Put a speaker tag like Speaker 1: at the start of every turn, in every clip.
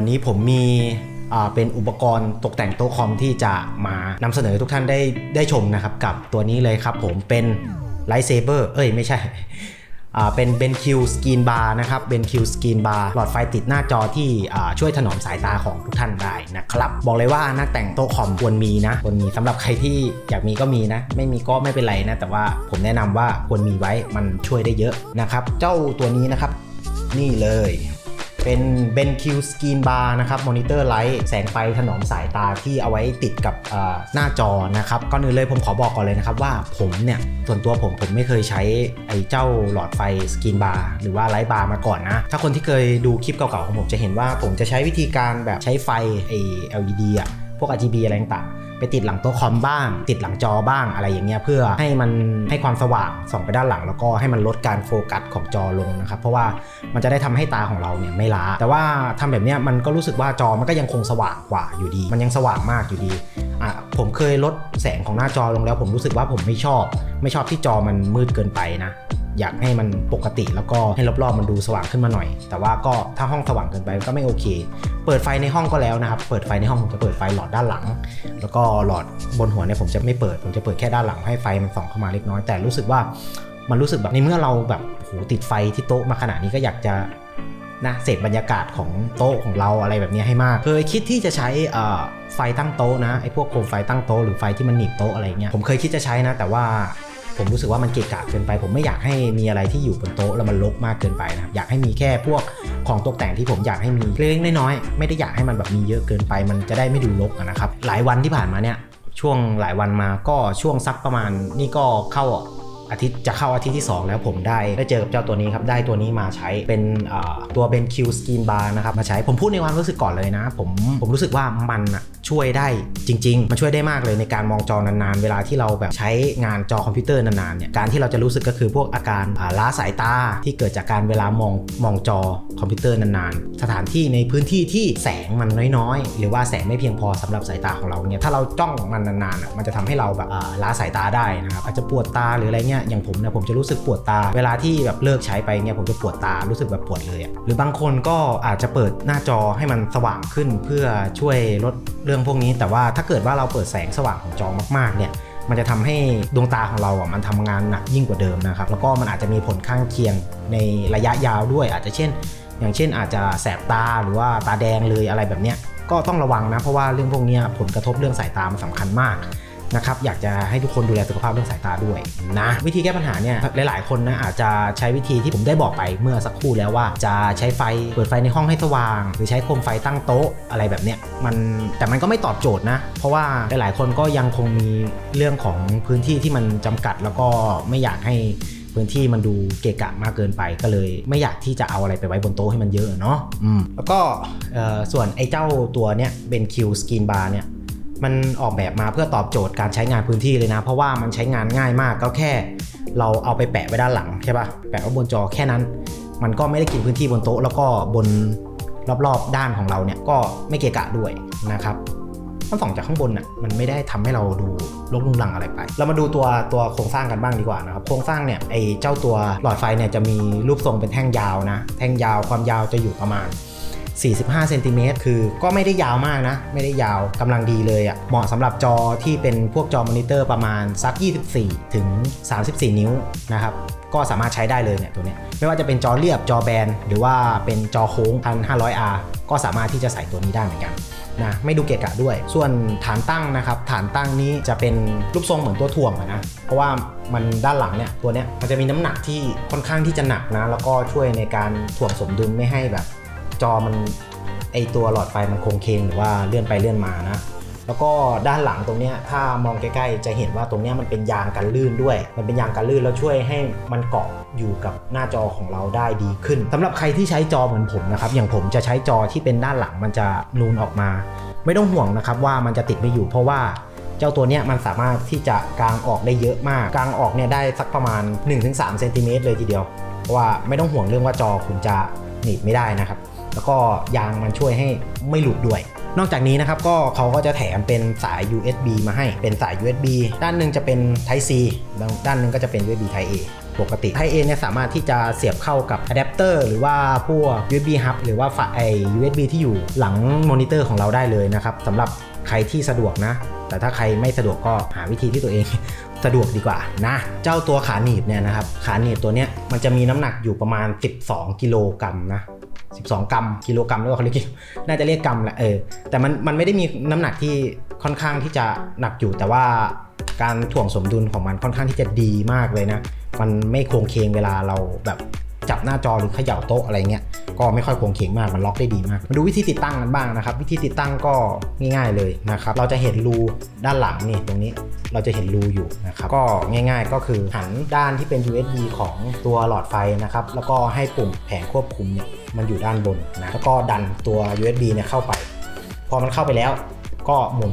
Speaker 1: วันนี้ผมมีเป็นอุปกรณ์ตกแต่งโต๊ะคอมที่จะมานำเสนอทุกท่านได้ได้ชมนะครับ กับตัวนี้เลยครับผมเป็นไลท์เซเบอร์เอ้ยไม่ใช่เป็นเบนคิวสกรีนบาร์นะครับเบนคิวสกรีนบาร์หลอดไฟติดหน้าจอที่ช่วยถนอมสายตาของทุกท่านได้นะครับ บอกเลยว่านักแต่งโต๊ะคอมควรมีนะควรมีสำหรับใครที่อยากมีก็มีนะ ไม่มีก็ไม่เป็นไรนะ แต่ว่าผมแนะนำว่าควรมีไว้มันช่วยได้เยอะนะครับ เจ้าตัวนี้นะครับ นี่เลย เป็น BenQ Screen Bar นะครับมอนิเตอร์ไลท์แสงไฟถนอมสายตาที่เอาไว้ติดกับหน้าจอนะครับก่อนอื่นเลยผมขอบอกก่อนเลยนะครับว่าผมเนี่ยส่วนตัวผมผมไม่เคยใช้ไอ้เจ้าหลอดไฟสกรีนบาร์หรือว่าไลท์บาร์มาก่อนนะ ถ้าคนที่เคยดูคลิปเก่าๆของผมจะเห็นว่าผมจะใช้วิธีการแบบใช้ไฟไอ้ LED อะพวก RGB อะไรต่าง ไปติดหลังโต๊ะคอมบ้าง ติดหลังจอบ้างอะไรอย่างเงี้ยเพื่อให้มันให้ความสว่างส่องไปด้านหลัง แล้วก็ให้มันลดการโฟกัสของจอลงนะครับเพราะว่ามันจะได้ทำให้ตาของเราเนี่ยไม่ล้า แต่ว่าทำแบบเนี้ยมันก็รู้สึกว่าจอมันก็ยังคงสว่างกว่าอยู่ดี มันยังสว่างมากอยู่ดีอะผมเคยลดแสงของหน้าจอลงแล้ว ผมรู้สึกว่าผมไม่ชอบ ไม่ชอบที่จอมันมืดเกินไปนะ อยากให้มันปกติแล้วก็ให้รอบๆมันดูสว่างขึ้นมาหน่อย แต่ว่าก็ถ้าห้องสว่างเกินไปก็ไม่โอเค เปิดไฟในห้องก็แล้วนะครับ เปิดไฟในห้องผมจะเปิดไฟหลอดด้านหลัง แล้วก็หลอดบนหัวเนี่ยผมจะไม่เปิด ผมจะเปิดแค่ด้านหลังให้ไฟมันส่องเข้ามาเล็กน้อย แต่รู้สึกว่ามันรู้สึกแบบในเมื่อเราแบบโหติดไฟที่โต๊ะมาขนาดนี้ก็อยากจะนะเสพบรรยากาศของโต๊ะของเราอะไรแบบนี้ให้มาก เคยคิดที่จะใช้ไฟตั้งโต๊ะนะไอ้พวกโคมไฟตั้งโต๊ะหรือไฟที่มันหนีบโต๊ะอะไรเงี้ยผมเคยคิดจะใช้นะ แต่ว่า ผมรู้สึกว่ามันเกะกะเกินไป ผมไม่อยากให้มีอะไรที่อยู่บนโต๊ะแล้วมันรกมากเกินไปนะครับอยากให้มีแค่พวกของตกแต่งที่ผมอยากให้มีเล็กๆน้อยๆไม่ได้อยากให้มันแบบมีเยอะเกินไป มันจะได้ไม่ดูรกนะครับหลายวันที่ผ่านมาเนี่ยช่วงหลายวันมาก็ช่วงสักประมาณนี่ก็เข้า อาทิตย์จะเข้าอาทิตย์ที่ 2 แล้วผมได้ได้เจอกับเจ้าตัวนี้ครับ ได้ตัวนี้มาใช้เป็นตัวเป็น Q Skin Bar นะครับมาใช้ผมพูดในความรู้สึกก่อนเลยนะ ผมผมรู้สึกว่ามันอะช่วยได้จริง ๆ มันช่วยได้มากเลยในการมองจอนานๆ เวลาที่เราแบบใช้งานจอคอมพิวเตอร์นานๆเนี่ยการที่เราจะรู้สึกก็คือพวกอาการล้าสายตาที่เกิดจากการเวลามองมองจอคอมพิวเตอร์นานๆ สถานที่ในพื้นที่ที่แสงมันน้อยๆ หรือว่าแสงไม่เพียงพอสำหรับสายตาของเราเนี่ยถ้าเราจ้องมันนานๆมันจะทำให้เราแบบล้าสายตาได้นะครับอาจจะปวดตาหรืออะไรเงี้ยอย่างผมเนี่ยผมจะรู้สึกปวดตา เวลาที่แบบเลิกใช้ไปเนี่ยผมจะปวดตารู้สึกแบบปวดเลยอะหรือบางคนก็อาจจะเปิดหน้าจอให้มันสว่างขึ้นเพื่อช่วยลดเรื่องพวกนี้ แต่ว่าถ้าเกิดว่าเราเปิดแสงสว่างของจอมากๆเนี่ยมันจะทำให้ดวงตาของเราอะมันทำงานหนักยิ่งกว่าเดิมนะครับแล้วก็มันอาจจะมีผลข้างเคียงในระยะยาวด้วย อาจจะเช่น อย่างเช่นอาจจะแสบตาหรือว่าตาแดงเลยอะไรแบบเนี้ยก็ต้องระวังนะเพราะว่าเรื่องพวกนี้ผลกระทบเรื่องสายตามันสำคัญมาก นะครับอยากจะให้ทุกคนดูแลสุขภาพเรื่องสายตาด้วยนะ วิธีแก้ปัญหาเนี่ยหลาย ๆ คนนะอาจจะใช้วิธีที่ผมได้บอกไปเมื่อสักครู่แล้วว่า จะใช้ไฟเปิดไฟในห้องให้สว่าง หรือใช้โคมไฟตั้งโต๊ะอะไรแบบเนี้ยมันแต่มันก็ไม่ตอบโจทย์นะ เพราะว่าหลาย ๆ คนก็ยังคงมีเรื่องของพื้นที่ที่มันจำกัดแล้วก็ไม่อยากให้พื้นที่มันดูเกะกะมากเกินไปก็เลย ไม่อยากที่จะเอาอะไรไปไว้บนโต๊ะให้มันเยอะเนาะอืมแล้วก็ส่วนไอ้เจ้าตัวเนี้ยเป็นคิวสกรีนบาร์เนี่ย มันออกแบบมาเพื่อตอบโจทย์การใช้งานพื้นที่เลยนะ เพราะว่ามันใช้งานง่ายมากก็แค่ เราเอาไปแปะไว้ด้านหลังใช่ปะแปะไว้บนจอแค่นั้น มันก็ไม่ได้กินพื้นที่บนโต๊ะแล้วก็บนรอบๆด้านของเราเนี่ยก็ไม่เกะกะด้วยนะครับถ้าส่องจากข้างบนน่ะมันไม่ได้ทำให้เราดูลกลุงลังอะไรไป เรามาดูตัวตัวโครงสร้างกันบ้างดีกว่านะครับ โครงสร้างเนี่ยไอเจ้าตัวหลอดไฟเนี่ยจะมีรูปทรงเป็นแท่งยาวนะ แท่งยาวความยาวจะอยู่ประมาณ 45เซนติเมตรคือก็ไม่ได้ยาวมากนะ ไม่ได้ยาวกำลังดีเลยอะ่ะเหมาะสำหรับจอที่เป็นพวกจอมอนิเตอร์ประมาณสัก 24 ถึง 34 นิ้วนะครับก็สามารถใช้ได้เลยเนี่ยตัวเนี้ยไม่ว่าจะเป็นจอเรียบจอแบน หรือว่าเป็นจอโค้ง 1500R ก็สามารถที่จะใส่ตัวนี้ได้เหมือนกันนะไม่ดูเกะกะด้วย ส่วนฐานตั้งนะครับ ฐานตั้งนี้จะเป็นรูปทรงเหมือนตัวถ่วงนะ เพราะว่ามันด้านหลังเนี่ยตัวเนี้ยมันจะมีน้ำหนักที่ค่อนข้างที่จะหนักนะ แล้วก็ช่วยในการถ่วงสมดุลไม่ให้แบบ จอมันไอตัวหลอดไฟมันคงเคงหรือว่าเลื่อนไปเลื่อนมานะ แล้วก็ด้านหลังตรงเนี้ยถ้ามองใกล้ๆ จะเห็นว่าตรงเนี้ยมันเป็นยางกันลื่นด้วย มันเป็นยางกันลื่นแล้วช่วยให้มันเกาะอยู่กับหน้าจอของเราได้ดีขึ้นสำหรับใครที่ใช้จอเหมือนผมนะครับ อย่างผมจะใช้จอที่เป็นด้านหลังมันจะนูนออกมา ไม่ต้องห่วงนะครับว่ามันจะติดไม่อยู่เพราะว่าเจ้าตัวเนี้ยมันสามารถที่จะกางออกได้เยอะมาก กางออกเนี่ยได้สักประมาณ 1-3เซนติเมตรเลยทีเดียว เพราะว่าไม่ต้องห่วงเรื่องว่าจอคุณจะหนีบไม่ได้นะครับ แล้วก็ยางมันช่วยให้ไม่หลุดด้วย นอกจากนี้นะครับก็เขาก็จะแถมเป็นสาย USB มาให้เป็นสาย USB ด้านหนึ่งจะเป็น Type C ด้านหนึ่งก็จะเป็น USB Type A ปกติ Type A เนี่ยสามารถที่จะเสียบเข้ากับอะแดปเตอร์หรือว่าพวก USB hub หรือว่าฝาไอ USB ที่อยู่หลังมอนิเตอร์ของเราได้เลยนะครับสำหรับใครที่สะดวกนะ แต่ถ้าใครไม่สะดวกก็หาวิธีที่ตัวเองสะดวกดีกว่านะ เจ้าตัวขาหนีบเนี่ยนะครับ ขาหนีบตัวเนี้ยมันจะมีน้ำหนักอยู่ประมาณ 12 กิโลกรัมนะ 12 กรัมกิโลกรัมหรือว่าเขาเรียกกิโลน่าจะเรียกกรัมแหละเออแต่มันมันไม่ได้มีน้ำหนักที่ค่อนข้างที่จะหนักอยู่แต่ว่าการถ่วงสมดุลของมันค่อนข้างที่จะดีมากเลยนะ มันไม่โค้งเคงเวลาเราแบบจับหน้าจอหรือเขย่าโต๊ะอะไรเงี้ย ก็ไม่ค่อยโค้งเคงมากมันล็อกได้ดีมาก มาดูวิธีติดตั้งกันบ้างนะครับ วิธีติดตั้งก็ง่ายๆเลยนะครับ เราจะเห็นรูด้านหลังนี่ตรงนี้เราจะเห็นรูอยู่นะครับ ก็ง่ายๆก็คือหันด้านที่เป็น USB ของตัวหลอดไฟนะครับ แล้วก็ให้ปุ่มแผงควบคุมเนี่ยมันอยู่ด้านบนนะแล้วก็ดันตัว USB เนี่ยเข้าไป พอมันเข้าไปแล้ว ก็หมุน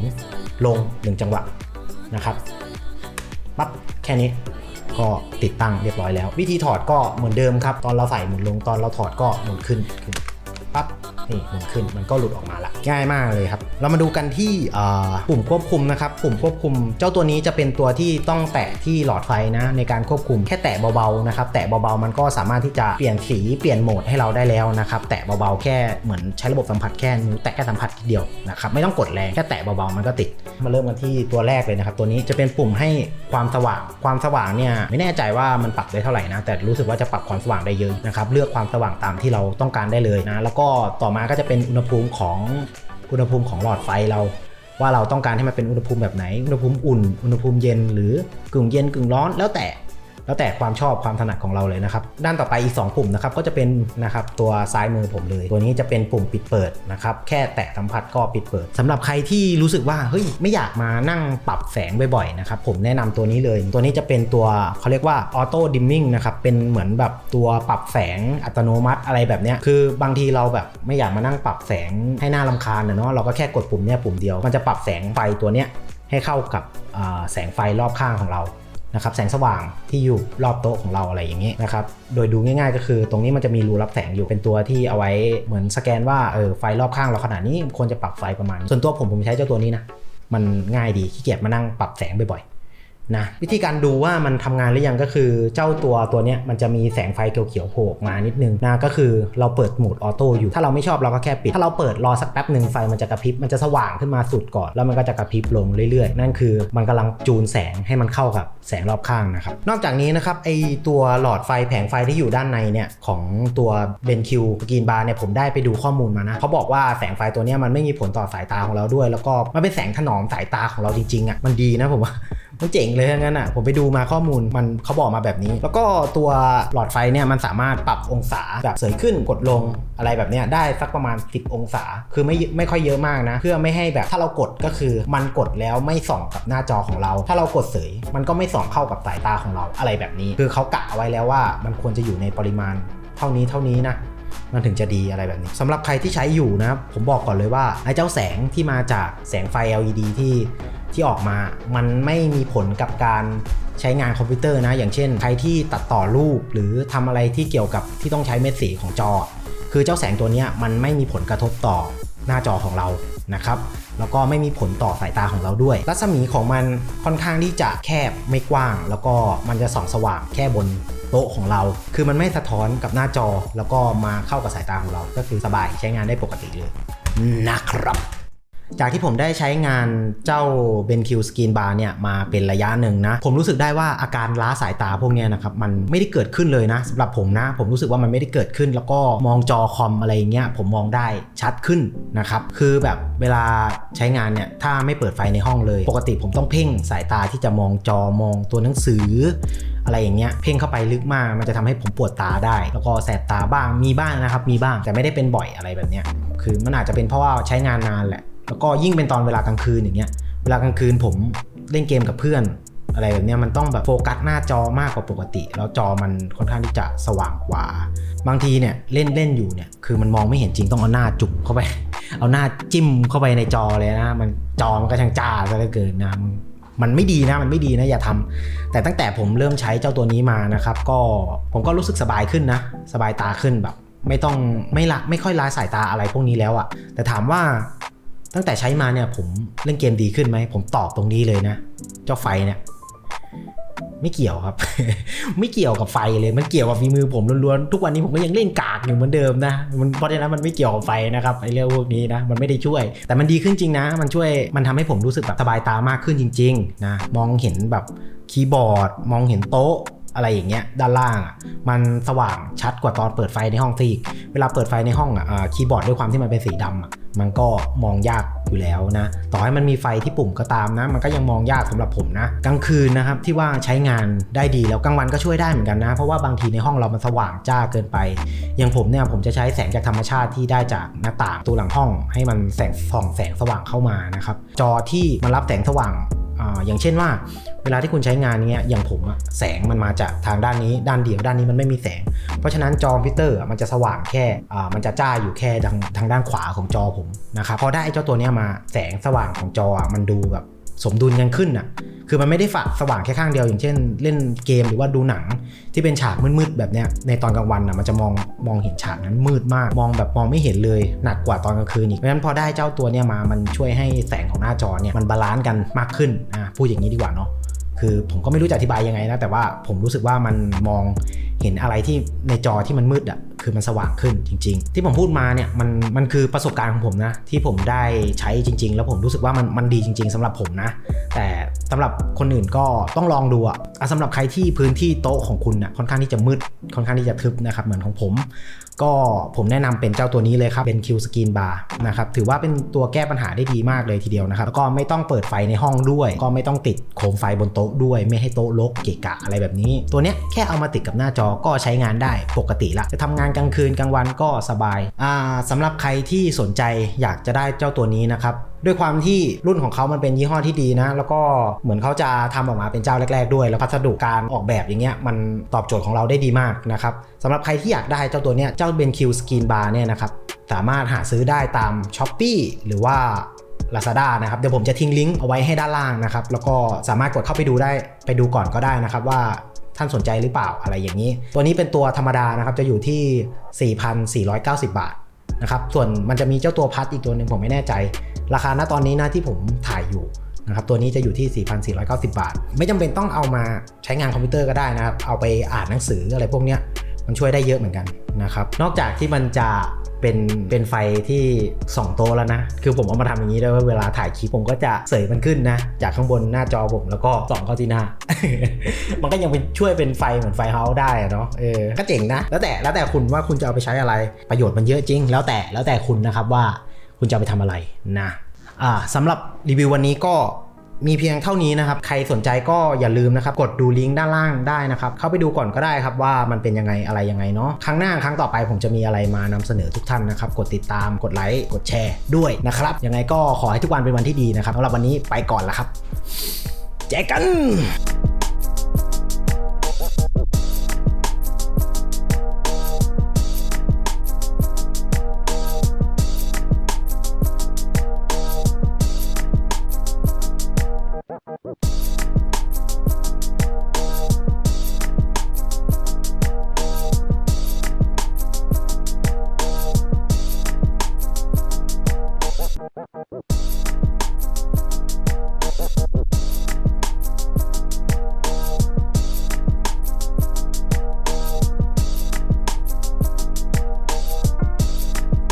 Speaker 1: ลง 1 จังหวะนะครับปั๊บแค่นี้ ก็ติดตั้งเรียบร้อยแล้ว วิธีถอดก็เหมือนเดิมครับ ตอนเราใส่หมุนลงตอนเราถอดก็หมุนขึ้นขึ้น นี่หมุนขึ้นมันก็หลุดออกมาละง่ายมากเลยครับ เรามาดูกันที่ปุ่มควบคุมนะครับปุ่มควบคุม เจ้าตัวนี้จะเป็นตัวที่ต้องแตะที่หลอดไฟนะในการควบคุมแค่แตะเบาๆนะครับแตะเบาๆมันก็สามารถที่จะเปลี่ยนสีเปลี่ยนโหมดให้เราได้แล้วนะครับแตะเบาๆแค่เหมือนใช้ระบบสัมผัสแค่นิ้วแตะแค่สัมผัสทีเดียวนะครับไม่ต้องกดแรงแค่แตะเบาๆมันก็ติด มาเริ่มกันที่ตัวแรกเลยนะครับตัวนี้จะเป็นปุ่มให้ความสว่าง ความสว่างเนี่ยไม่แน่ใจว่ามันปรับได้เท่าไหร่นะแต่รู้สึกว่าจะปรับความสว่างได้เยอะนะครับเลือกความสว่างตามที่เราต้องการได้เลยนะแล้วก็ต่อมาก็จะเป็นอุณหภูมิของอุณหภูมิของหลอดไฟเรา ว่าเราต้องการให้มันเป็นอุณหภูมิแบบไหน อุณหภูมิอุ่น อุณหภูมิเย็น หรือกึ่งเย็นกึ่งร้อนแล้วแต่ แล้วแต่ความชอบความถนัดของเราเลยนะครับ ด้านต่อไปอีก 2 ปุ่มนะครับก็จะเป็นนะครับตัวซ้ายมือผมเลย ตัวนี้จะเป็นปุ่มปิดเปิดนะครับแค่แตะสัมผัสก็ปิดเปิดสำหรับใครที่รู้สึกว่าเฮ้ยไม่อยากมานั่งปรับแสงบ่อยๆนะครับผมแนะนำตัวนี้เลย ตัวนี้จะเป็นตัวเขาเรียกว่าออโต้ดิมมิ่งนะครับเป็นเหมือนแบบตัวปรับแสงอัตโนมัติอะไรแบบเนี้ยคือบางทีเราแบบไม่อยากมานั่งปรับแสงให้หน่ารำคาญนเนาะเราก็แค่กดปุ่มเนี้ยปุ่มเดียวมันจะปรับแสงไฟตัวเนี้ยให้เข้ากับแสงไฟรอบข้างของเรา นะครับแสงสว่างที่อยู่รอบโต๊ะของเราอะไรอย่างนี้นะครับโดยดูง่ายๆ ก็คือตรงนี้มันจะมีรูรับแสงอยู่เป็นตัวที่เอาไว้เหมือนสแกนว่าเออไฟรอบข้างเราขนาดนี้ควรจะปรับไฟประมาณ ส่วนตัวผมผมใช้เจ้าตัวนี้นะมันง่ายดีขี้เกียจมานั่งปรับแสงบ่อยๆ นะวิธีการดูว่ามันทำงานหรือยังก็คือเจ้าตัวตัวเนี้ยมันจะมีแสงไฟเขียวๆโผล่มานิดนึงนะก็คือเราเปิดโหมดออโต้อยู่ ถ้าเราไม่ชอบเราก็แค่ปิด ถ้าเราเปิดรอสักแป๊บหนึ่งไฟมันจะกระพริบมันจะสว่างขึ้นมาสุดก่อน แล้วมันก็จะกระพริบลงเรื่อยๆ นั่นคือมันกำลังจูนแสงให้มันเข้ากับแสงรอบข้างนะครับนอกจากนี้นะครับไอตัวหลอดไฟแผงไฟที่อยู่ด้านในเนี่ยของตัวเบนคิวกรีนบาร์เนี่ยผมได้ไปดูข้อมูลมานะเขาบอกว่าแสงไฟตัวเนี้ยมันไม่มีผลต่อสายตาของเราด้วย แล้วก็มันเป็นแสงถนอมสายตาของเราจริงๆอะมันดีนะผมว่า มันเจ๋งเลยทั้งนั้นอะผมไปดูมาข้อมูลมันเขาบอกมาแบบนี้ แล้วก็ตัวหลอดไฟเนี่ยมันสามารถปรับองศาแบบเสยขึ้นกดลงอะไรแบบเนี้ยได้สักประมาณ 10 องศา คือไม่ไม่ค่อยเยอะมากนะ เพื่อไม่ให้แบบถ้าเรากดก็คือมันกดแล้วไม่ส่องกับหน้าจอของเรา ถ้าเรากดเสยมันก็ไม่ส่องเข้ากับสายตาของเราอะไรแบบนี้ คือเขากะเอาไว้แล้วว่ามันควรจะอยู่ในปริมาณเท่านี้เท่านี้นะมันถึงจะดีอะไรแบบนี้สำหรับใครที่ใช้อยู่นะผมบอกก่อนเลยว่าไอ้เจ้าแสงที่มาจากแสงไฟ LED ที่ ที่ออกมา มันไม่มีผลกับการใช้งานคอมพิวเตอร์นะ อย่างเช่น ใครที่ตัดต่อรูป หรือทำอะไรที่เกี่ยวกับที่ต้องใช้เม็ดสีของจอ คือเจ้าแสงตัวนี้มันไม่มีผลกระทบต่อหน้าจอของเรานะครับแล้วก็ไม่มีผลต่อสายตาของเราด้วย รัศมีของมันค่อนข้างที่จะแคบไม่กว้าง แล้วก็มันจะส่องสว่างแค่บนโต๊ะของเรา คือมันไม่สะท้อนกับหน้าจอ แล้วก็มาเข้ากับสายตาของเรา ก็คือสบายใช้งานได้ปกติเลยนะครับ จากที่ผมได้ใช้งานเจ้า BenQ Screen Bar เนี่ยมาเป็นระยะหนึ่งนะ ผมรู้สึกได้ว่าอาการล้าสายตาพวกนี้นะครับ มันไม่ได้เกิดขึ้นเลยนะสำหรับผมนะ ผมรู้สึกว่ามันไม่ได้เกิดขึ้น แล้วก็มองจอคอมอะไรเงี้ยผมมองได้ชัดขึ้นนะครับ คือแบบเวลาใช้งานเนี่ยถ้าไม่เปิดไฟในห้องเลย ปกติผมต้องเพ่งสายตาที่จะมองจอมองตัวหนังสืออะไรอย่างเงี้ยเพ่งเข้าไปลึกมาก มันจะทำให้ผมปวดตาได้ แล้วก็แสบตาบ้างมีบ้างนะครับ มีบ้างแต่ไม่ได้เป็นบ่อยอะไรแบบเนี้ยคือมันอาจจะเป็นเพราะว่าใช้งานนานแหละ แล้วก็ยิ่งเป็นตอนเวลากลางคืนอย่างเงี้ย เวลากลางคืนผมเล่นเกมกับเพื่อน อะไรแบบเนี้ยมันต้องแบบโฟกัสหน้าจอมากกว่าปกติ แล้วจอมันค่อนข้างที่จะสว่างกว่า บางทีเนี่ยเล่นเล่นอยู่เนี่ยคือมันมองไม่เห็นจริงต้องเอาหน้าจุ่มเข้าไป เอาหน้าจิ้มเข้าไปในจอเลยนะ มันจอมันก็ช่างจ้าซะเหลือเกินนะมันไม่ดีนะมันไม่ดีนะอย่าทำแต่ตั้งแต่ผมเริ่มใช้เจ้าตัวนี้มานะครับ ก็ผมก็รู้สึกสบายขึ้นนะ สบายตาขึ้นแบบ ไม่ต้องไม่ละไม่ค่อยล้าสายตาอะไรพวกนี้แล้วอะแต่ถามว่า ตั้งแต่ใช้มาเนี่ยผมเล่นเกมดีขึ้นไหม ผมตอบตรงนี้เลยนะ เจ้าไฟเนี่ยไม่เกี่ยวครับ ไม่เกี่ยวกับไฟเลย มันเกี่ยวกับฝีมือผมล้วนๆ ทุกวันนี้ผมก็ยังเล่นกากอยู่เหมือนเดิมนะ มันเพราะฉะนั้นมันไม่เกี่ยวกับไฟนะครับไอ้เรื่องพวกนี้นะ มันไม่ได้ช่วย แต่มันดีขึ้นจริงนะ มันช่วย มันทำให้ผมรู้สึกแบบสบายตามากขึ้นจริง ๆ นะ มองเห็นแบบคีย์บอร์ด มองเห็นโต๊ะ อะไรอย่างเงี้ยด้านล่างอะมันสว่างชัดกว่าตอนเปิดไฟในห้องซีกเวลาเปิดไฟในห้องอะอ่าคีย์บอร์ดด้วยความที่มันเป็นสีดำอะมันก็มองยากอยู่แล้วนะ ต่อให้มันมีไฟที่ปุ่มก็ตามนะ มันก็ยังมองยากสำหรับผมนะ กลางคืนนะครับที่ว่าใช้งานได้ดีแล้วกลางวันก็ช่วยได้เหมือนกันนะ เพราะว่าบางทีในห้องเรามันสว่างจ้าเกินไป อย่างผมเนี่ยผมจะใช้แสงจากธรรมชาติที่ได้จากหน้าต่างตัวหลังห้อง ให้มันแสงส่องแสงสว่างเข้ามานะครับ จอที่มันรับแสงสว่างอ่าอย่างเช่นว่า เวลาที่คุณใช้งานเนี้ยอย่างผมอะแสงมันมาจากทางด้านนี้ด้านเดียวด้านนี้มันไม่มีแสง เพราะฉะนั้นจอมพิวเตอร์มันจะสว่างแค่มันจะจ้าอยู่แค่ทางทางด้านขวาของจอผมนะครับพอได้เจ้าตัวเนี้ยมาแสงสว่างของจอมันดูแบบสมดุลกันขึ้นอะคือมันไม่ได้ฝักสว่างแค่ข้างเดียวอย่างเช่น เล่นเกมหรือว่าดูหนังที่เป็นฉากมืดๆแบบเนี้ยในตอนกลางวันอะมันจะมองมองเห็นฉากนั้นมืดมาก มองแบบมองไม่เห็นเลยหนักกว่าตอนกลางคืนอีกเพราะฉะนั้นพอได้เจ้าตัวเนี้ยมามันช่วยให้แสงของหน้าจอเนี่ยมันบาลานซ์กันมากขึ้นอะพูดอย่างนี้ดีกว่าเนาะ คือผมก็ไม่รู้จะอธิบายยังไงนะ แต่ว่าผมรู้สึกว่ามันมองเห็นอะไรที่ในจอที่มันมืดอะ่ะคือมันสว่างขึ้นจริง ๆ ที่ผมพูดมาเนี่ยมันมันคือประสบการณ์ของผมนะ ที่ผมได้ใช้จริง ๆ แล้วผมรู้สึกว่ามันมันดีจริง ๆสำหรับผมนะ แต่สำหรับคนอื่นก็ต้องลองดูอะ่ะสำหรับใครที่พื้นที่โต๊ะของคุณอะค่อนข้างที่จะมืดค่อนข้างที่จะทึบนะครับเหมือนของผม ก็ผมแนะนำเป็นเจ้าตัวนี้เลยครับ เป็น Q Screen Bar นะครับถือว่าเป็นตัวแก้ปัญหาได้ดีมากเลยทีเดียวนะครับ แล้วก็ไม่ต้องเปิดไฟในห้องด้วย ก็ไม่ต้องติดโคมไฟบนโต๊ะด้วย ไม่ให้โต๊ะรกเกะกะอะไรแบบนี้ ตัวเนี้ยแค่เอามาติดกับหน้าจอก็ใช้งานได้ปกติละจะทำงานกลางคืนกลางวันก็สบายอ่าสำหรับใครที่สนใจอยากจะได้เจ้าตัวนี้นะครับด้วยความที่รุ่นของเขามันเป็นยี่ห้อที่ดีนะ แล้วก็เหมือนเขาจะทำออกมาเป็นเจ้าแรก ๆ ด้วย แล้วพัสดุการออกแบบอย่างเงี้ยมันตอบโจทย์ของเราได้ดีมากนะครับสำหรับใครที่อยากได้เจ้าตัวเนี้ยเจ้า BenQ Skin Bar เนี่ยนะครับสามารถหาซื้อได้ตาม s h อ p e e หรือว่า Lazada นะครับเดี๋ยวผมจะทิ้งลิงก์เอาไว้ให้ด้านล่างนะครับแล้วก็สามารถกดเข้าไปดูได้ไปดูก่อนก็ได้นะครับว่าท่านสนใจหรือเปล่าอะไรอย่างนี้ ตัวนี้เป็นตัวธรรมดานะครับจะอยู่ที่ 4,490 บาทนะครับส่วนมันจะมีเจ้าตัวพัดอีกตัวหนึ่งผมไม่แน่ใจ ราคาณตอนนี้นะที่ผมถ่ายอยู่นะครับตัวนี้จะอยู่ที่ 4,490 บาท ไม่จำเป็นต้องเอามาใช้งานคอมพิวเตอร์ก็ได้นะครับ เอาไปอ่านหนังสืออะไรพวกเนี้ยมันช่วยได้เยอะเหมือนกันนะครับ นอกจากที่มันจะเป็นเป็นไฟที่ส่องโตแล้วนะ คือผมเอามาทำอย่างนี้ด้วยว่าเวลาถ่ายคลิปผมก็จะเสยมันขึ้นนะ จากข้างบนหน้าจอผมแล้วก็ส่องเข้าที่หน้า มันก็ยังเป็นช่วยเป็นไฟเหมือนไฟเฮาส์ได้อะเนาะเออก็เจ๋งนะ แล้วแต่แล้วแต่คุณว่าคุณจะเอาไปใช้อะไรประโยชน์มันเยอะจริง แล้วแต่แล้วแต่คุณนะครับว่า คุณจะเอาไปทำอะไรนะอ่าสำหรับรีวิววันนี้ก็มีเพียงเท่านี้นะครับ ใครสนใจก็อย่าลืมนะครับ กดดูลิงก์ด้านล่างได้นะครับ เข้าไปดูก่อนก็ได้ครับว่ามันเป็นยังไงอะไรยังไงเนาะ ครั้งหน้าครั้งต่อไปผมจะมีอะไรมานำเสนอทุกท่านนะครับ กดติดตาม กดไลค์ กดแชร์ด้วยนะครับ ยังไงก็ขอให้ทุกวันเป็นวันที่ดีนะครับสำหรับวันนี้ไปก่อนละครับเจอกัน